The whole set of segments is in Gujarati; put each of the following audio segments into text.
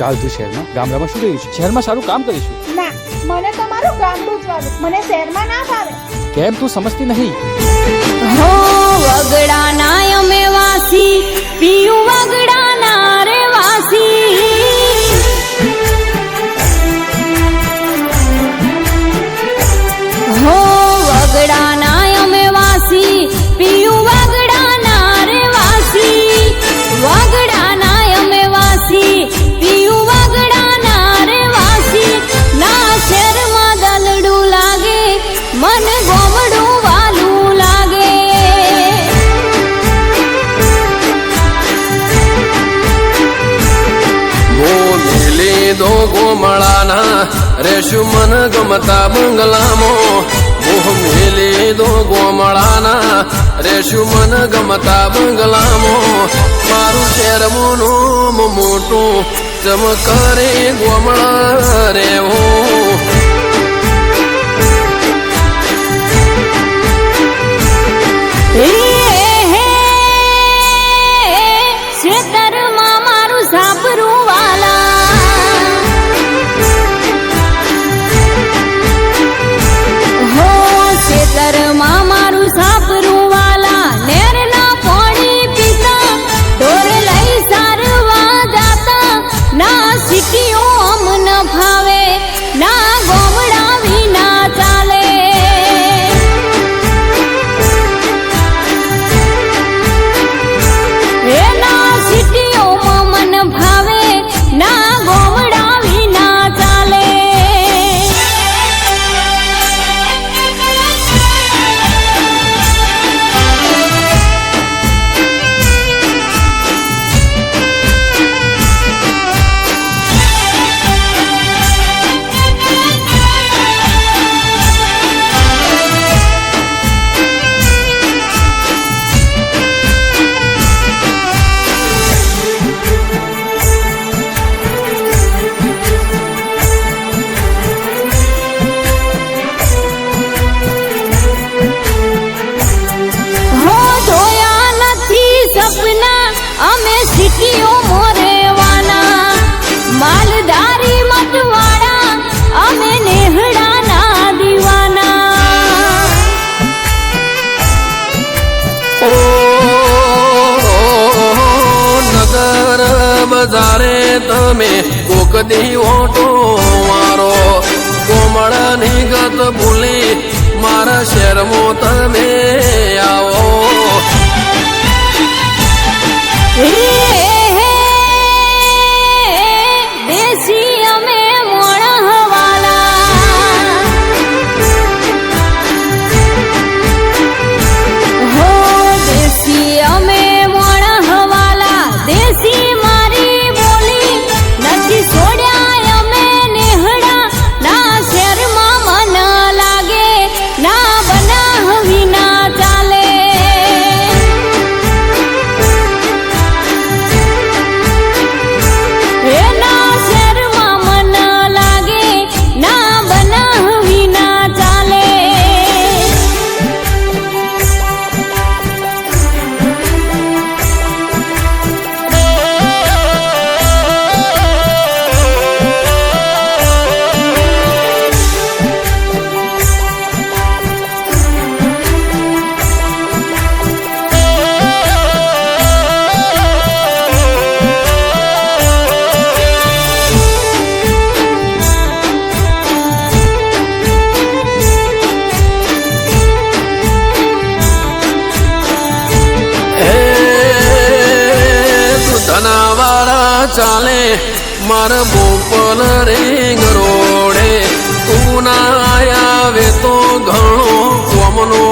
ફાલતુ શહેરમાં? ગામડામાં શું રહ્યું છે? શહેરમાં સારું કામ કરીશું ના મને તમારું ગામડું જ વાગે મને શહેરમાં ના ભાવે. કેમ? તું સમજતી નહીં. હો વગડાના દો ગોમળાના રેશું મન ગમતા બંગલામો. મોહ મેલી દો ગોમળાના રેશું મન ગમતા બંગલામો. મારું શેર મોનું મોટું ચમકરે ગોમળા રેવું બજારે તમે કોક દી ઓટો મારો કોમળની ગત ભૂલી મારા શેરમો તમે આવો. તું વાળા ચાલે માર બોપલ રિંગ રોડે. તું ના આવે તો ઘણો કોમનો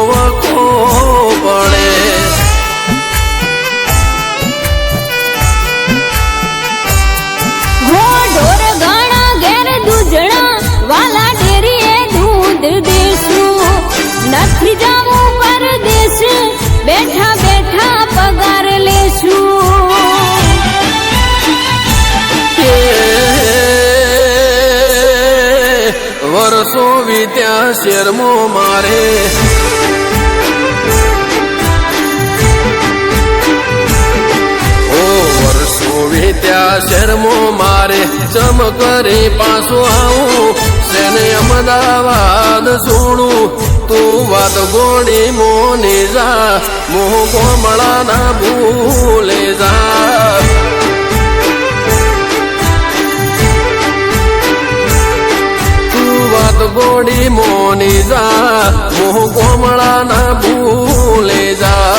વર્ષો ત્યાં શેરમો મારે. ઓ વર્ષો વેત્યા શહેરમાં મારે. ચમકરે પાછો આવું? સેને અમદાવાદ સોણું તું વાત ગોડી મોને જા. મોહ કોમળા ના ભૂલે જા. ગોડી મોની જા મોહ કોમળા ના ભૂલે જા.